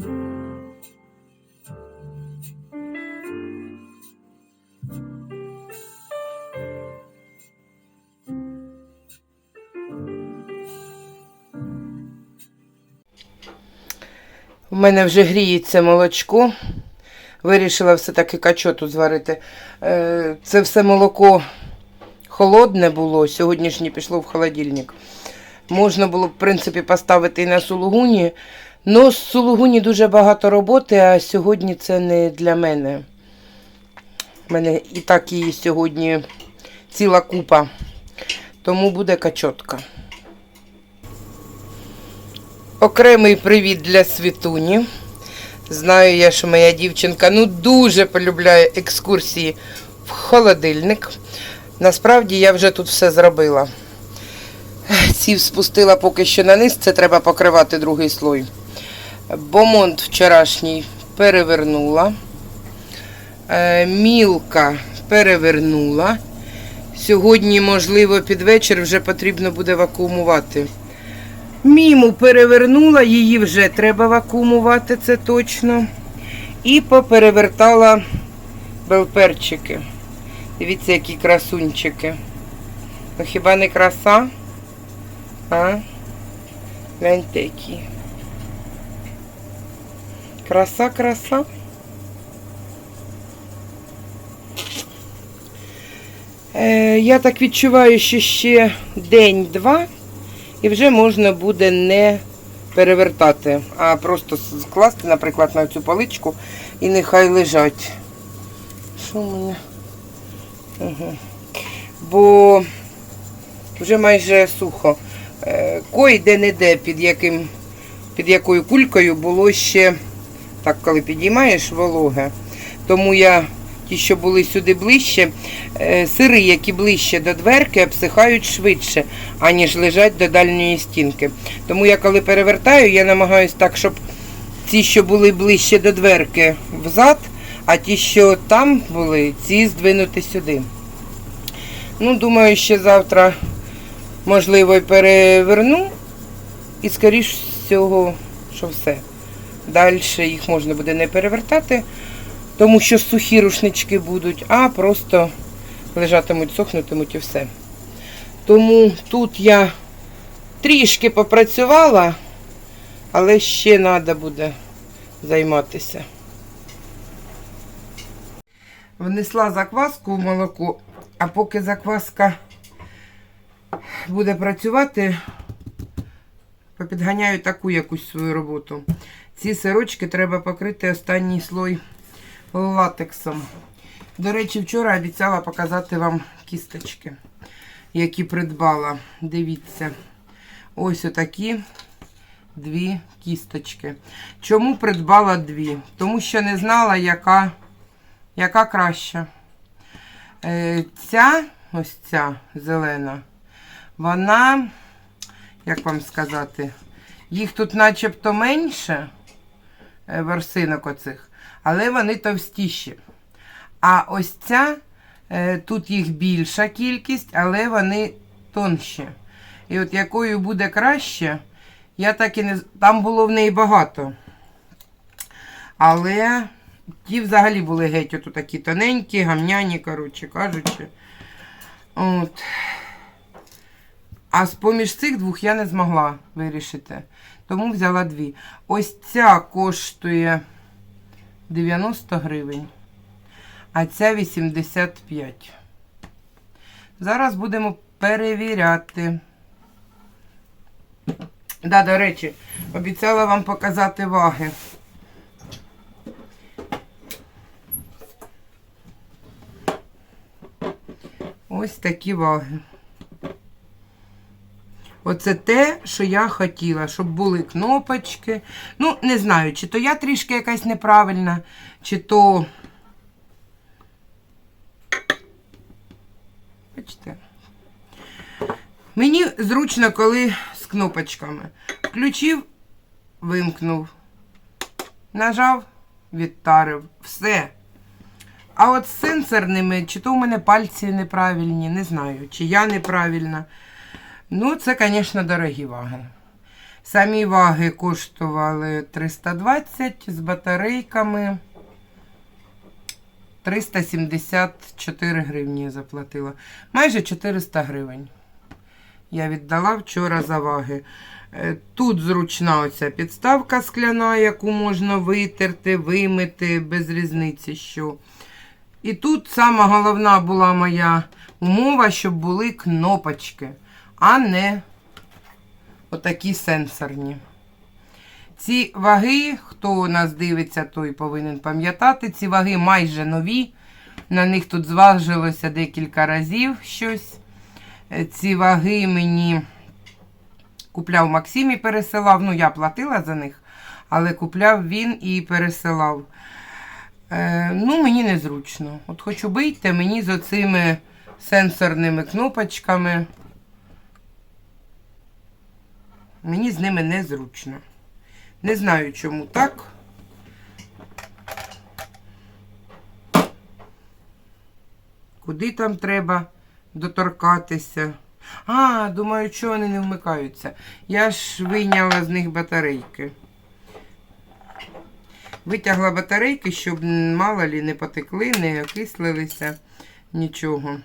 У мене вже гріється молочко. Вирішила все-таки качоту зварити. Е, Це все молоко холодне було, сьогоднішнє пішло в холодильник. Можна було в принципі, поставити і на сулугуні. Але з сулугуні дуже багато роботи, а сьогодні це не для мене. У мене і так її сьогодні ціла купа. Тому буде качотка. Окремий привіт для світуні. Знаю я, що моя дівчинка ну дуже полюбляє екскурсії в холодильник. Насправді я вже тут все зробила. Сів спустила поки що на низ, це треба покривати другий слой. Бомонд вчорашній перевернула. Е, Мілка перевернула. Сьогодні, можливо, під вечір вже потрібно буде вакуумувати. Міму перевернула, її вже треба вакуумувати, це точно. І поперевертала белперчики. Дивіться, які красунчики. Ну хіба не краса? А? Гляньте які. Краса, краса. Е, я так відчуваю, що ще день-два. І вже можна буде не перевертати, а просто скласти, наприклад, на цю паличку і нехай лежать. Що в мене? Угу. Бо вже майже сухо. Е, Кой де-не-де, під під якою кулькою було ще, так, коли підіймаєш, вологе. Тому я ті, що були сюди ближче, е, сири, які ближче до дверки, обсихають швидше, аніж лежать до дальньої стінки. Тому я коли перевертаю, я намагаюся так, щоб ті, що були ближче до дверки, взад, а ті, що там були, ці здвинути сюди. Ну, думаю, ще завтра, можливо, і переверну. І скоріш всього, що все. Далі їх можна буде не перевертати тому що сухі рушнички будуть, а просто лежатимуть, сохнутимуть і все. Тому тут я трішки попрацювала, але ще треба буде займатися. Внесла закваску в молоко, а поки закваска буде працювати, попідганяю таку якусь свою роботу. Ці сирочки треба покрити останній слой латексом. До речі, вчора обіцяла показати вам кісточки, які придбала. Дивіться, ось отакі дві кісточки. Чому придбала дві? Тому що не знала, яка, яка краща. Е, Ця, ось ця зелена, вона, як вам сказати, їх тут начебто менше ворсинок оцих але вони товстіші. А ось ця, е, тут їх більша кількість, але вони тонші. І от якою буде краще, я так і не Там було в неї багато. Але ті взагалі були геть от такі тоненькі, гамняні, коротше кажучи. От. А з поміж цих двох я не змогла вирішити. Тому взяла дві. Ось ця коштує. 90 гривень, а ця 85. Зараз будемо перевіряти. Да, до речі, обіцяла вам показати ваги. Ось такі ваги. Оце те, що я хотіла, щоб були кнопочки. Ну, не знаю, чи то я трішки якась неправильна, чи то. Бачите? Мені зручно, коли з кнопочками. Включив, вимкнув. Нажав, відтарив. Все. А от з сенсорними, чи то у мене пальці неправильні, не знаю, чи я неправильна. Ну, це, звісно, дорогі ваги. Самі ваги коштували 320 з батарейками. 374 гривні заплатила. Майже 400 гривень. Я віддала вчора за ваги. Е, Тут зручна оця підставка скляна, яку можна витерти, вимити, без різниці що. І тут сама головна була моя умова, щоб були кнопочки, а не отакі сенсорні. Ці ваги, хто нас дивиться, той повинен пам'ятати. Ці ваги майже нові. На них тут зважилося декілька разів щось. Е, Ці ваги мені купляв Максим і пересилав. Ну, я платила за них, але купляв він і пересилав. Е, ну, мені незручно. От хочу бийте, мені з оцими сенсорними кнопочками. Мені з ними незручно. Не знаю, чому так. Куди там треба доторкатися? А, думаю, чого вони не вмикаються. Я ж вийняла з них батарейки. Витягла батарейки, щоб мало лі не потекли, не окислилися, нічого.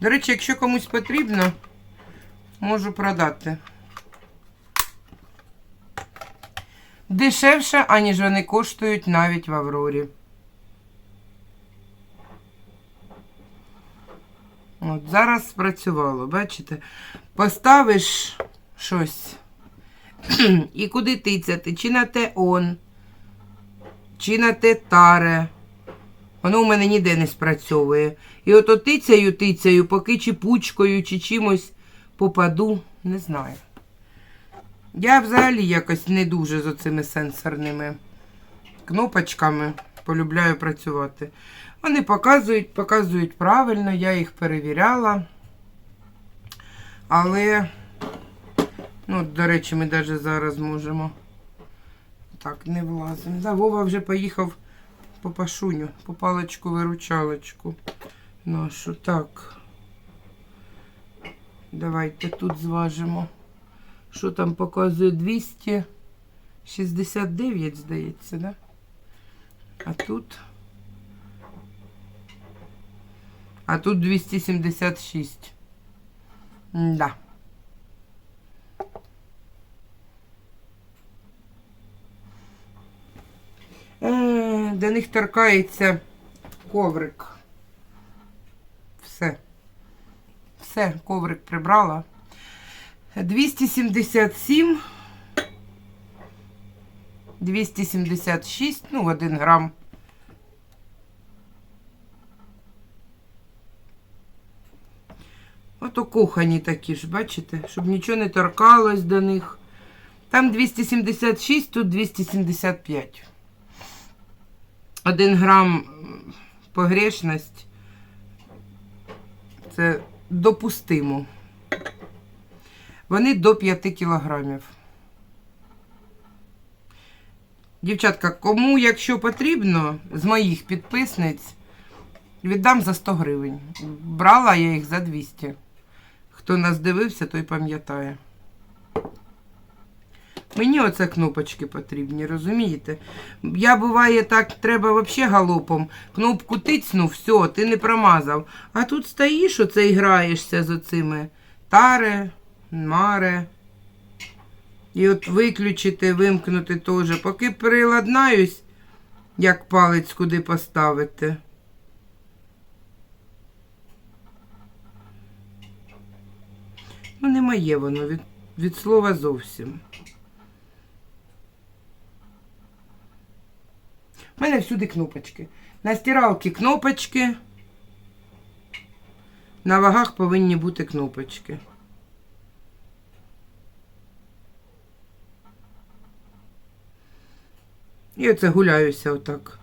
До речі, якщо комусь потрібно, можу продати. Дешевше, аніж вони коштують навіть в Аврорі. От зараз спрацювало, бачите? Поставиш щось. І куди тицяти? Чи на те он, чи на те таре. Воно у мене ніде не спрацьовує. І ото тицяю, тицяю, поки чи пучкою, чи чимось попаду, не знаю. Я взагалі якось не дуже з оцими сенсорними кнопочками полюбляю працювати. Вони показують, показують правильно, я їх перевіряла. Але, ну, до речі, ми навіть зараз можемо. Так, не влазимо. Да, Вова вже поїхав по пашуню, по паличку-виручалочку. Нашу. Так. Давайте тут зважимо. Що там показує 269, здається, да? А тут. А тут 276. Да. Е, До них торкається коврик. Все. Все, коврик прибрала. 277. 276, ну, 1 грам. Ото кухані такі ж, бачите, щоб нічого не торкалось до них. Там 276, тут 275. 1 грам погрешність. Це допустимо. Вони до 5 кілограмів. Дівчатка, кому, якщо потрібно, з моїх підписниць, віддам за 100 гривень. Брала я їх за 200. Хто нас дивився, той пам'ятає. Мені оце кнопочки потрібні, розумієте? Я буває так, треба взагалі галопом. Кнопку тицну, все, ти не промазав. А тут стоїш оце і граєшся з оцими таре, маре. І от виключити, вимкнути теж. Поки приладнаюсь, як палець куди поставити. Ну, не моє воно від, від слова зовсім. У мене всюди кнопочки. На стиралці кнопочки. На вагах повинні бути кнопочки. І оце гуляюся отак.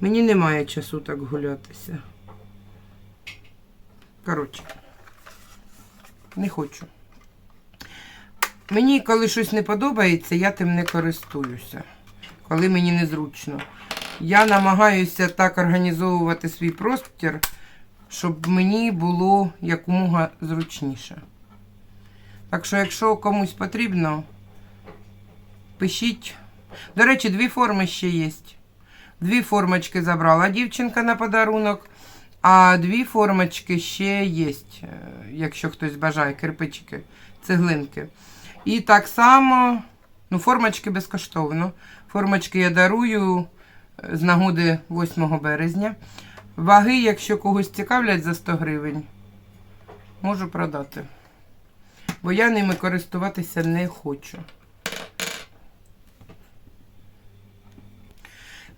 Мені немає часу так гулятися. Коротше, не хочу. Мені, коли щось не подобається, я тим не користуюся. Коли мені незручно. Я намагаюся так організовувати свій простір, щоб мені було якомога зручніше. Так що, якщо комусь потрібно, пишіть. До речі, дві форми ще є. Дві формочки забрала дівчинка на подарунок, а дві формочки ще є, е, якщо хтось бажає, кирпичики, цеглинки. І так само, ну, формочки безкоштовно. Формочки я дарую з нагоди 8 березня. Ваги, якщо когось цікавлять за 100 гривень, можу продати. Бо я ними користуватися не хочу.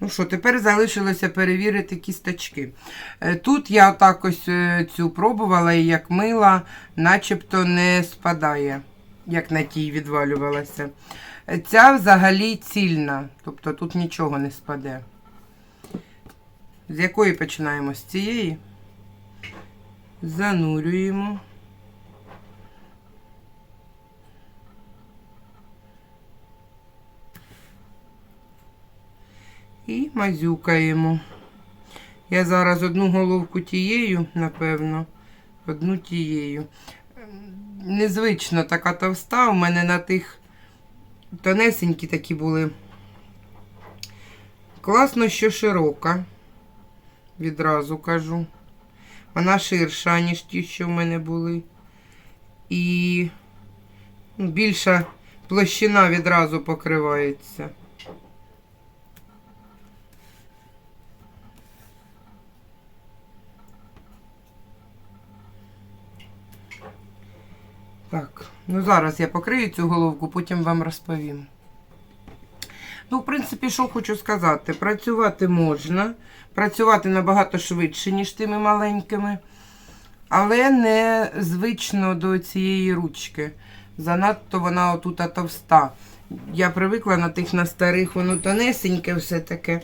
Ну що, тепер залишилося перевірити кісточки. Е, Тут я отак ось е, цю пробувала і як мила, начебто не спадає, як на тій відвалювалася. Ця взагалі цільна, тобто тут нічого не спаде. З якої починаємо? З цієї? Занурюємо. І мазюкаємо. Я зараз одну головку тією, напевно, одну тією. Ем, Незвично така товста. У мене на тих тонесенькі такі були. Класно, що широка. Відразу кажу. Вона ширша, ніж ті, що в мене були. І ну, більша площина відразу покривається. Так, ну зараз я покрию цю головку, потім вам розповім. Ну, в принципі, що хочу сказати, працювати можна, працювати набагато швидше, ніж тими маленькими, але не звично до цієї ручки. Занадто вона отута товста. Я привикла на тих на старих, воно тонесеньке все таке.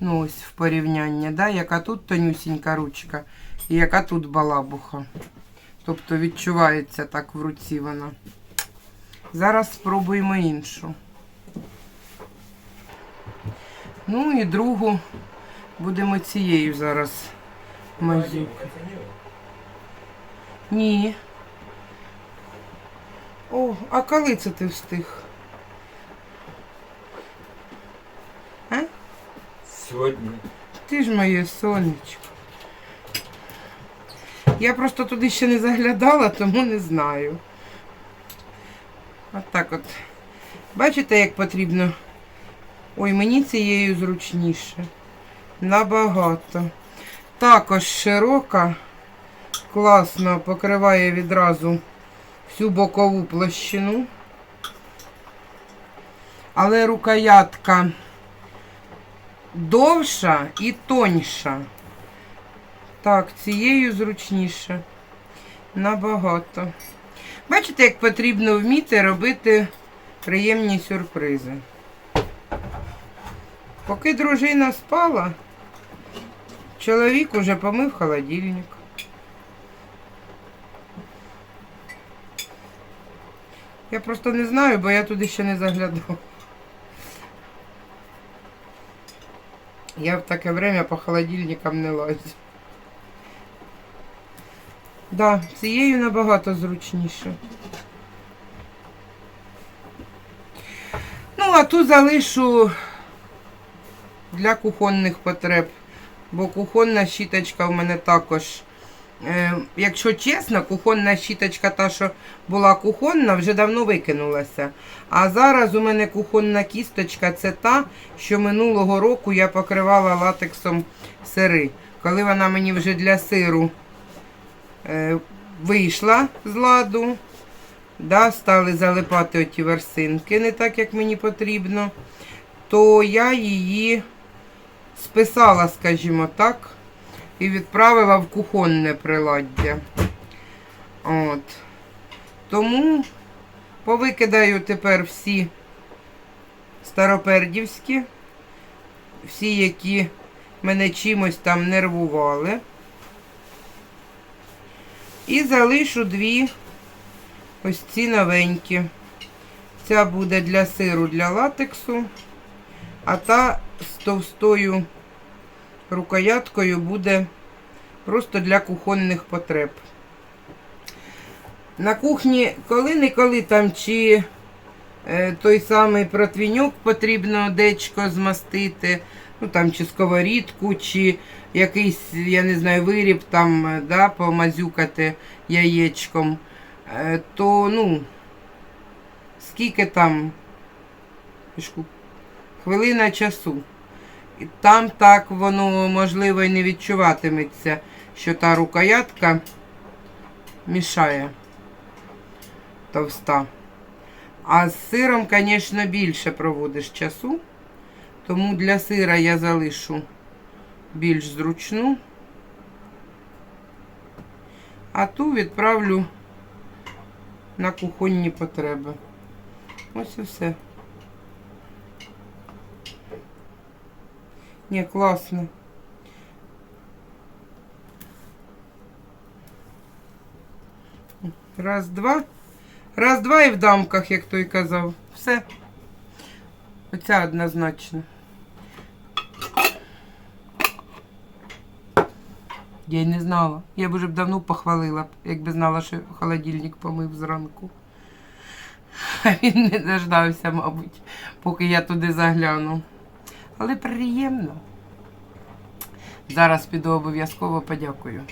Ну, ось в порівнянні, да, яка тут тонюсінька ручка і яка тут балабуха. Тобто відчувається так в руці вона. Зараз спробуємо іншу. Ну і другу будемо цією зараз мазюкати. Ні. О, а коли це ти встиг? А? Сьогодні. Ти ж моє сонечко. Я просто туди ще не заглядала, тому не знаю. От так от. Бачите, як потрібно? Ой, мені цією зручніше. Набагато. Також широка, класно покриває відразу всю бокову площину. Але рукоятка довша і тоньша. Так, цією зручніше. Набагато. Бачите, як потрібно вміти робити приємні сюрпризи. Поки дружина спала, чоловік уже помив холодильник. Я просто не знаю, бо я туди ще не заглядав. Я в таке время по холодильникам не лазю. Да, цією набагато зручніше. Ну, а ту залишу для кухонних потреб, бо кухонна щіточка в мене також. Е, якщо чесно, кухонна щіточка, та, що була кухонна, вже давно викинулася. А зараз у мене кухонна кісточка це та, що минулого року я покривала латексом сири. Коли вона мені вже для сиру вийшла з ладу, да, стали залипати оті версинки, не так, як мені потрібно, то я її списала, скажімо так, і відправила в кухонне приладдя. От. Тому повикидаю тепер всі старопердівські, всі, які мене чимось там нервували. І залишу дві ось ці новенькі. Ця буде для сиру, для латексу, а та з товстою рукояткою буде Просто для кухонних потреб. На кухні коли-неколи там чи той самий протвіньок потрібно дечко змастити, ну там чи сковорідку, чи якийсь, я не знаю, виріб там, е, да, помазюкати яєчком, е, то ну, скільки там хвилина часу. І там так воно можливо і не відчуватиметься, що та рукоятка мішає товста. А з сиром, звісно, більше проводиш часу. Тому для сира я залишу більш зручну. А ту відправлю на кухонні потреби. Ось і все. Ні, класно. Раз, два. Раз, два і в дамках, як той казав. Все. Оця однозначно. Я й не знала. Я б уже б давно похвалила, якби знала, що холодильник помив зранку. А він не дождався, мабуть, поки я туди загляну. Але приємно. Зараз піду обов'язково подякую.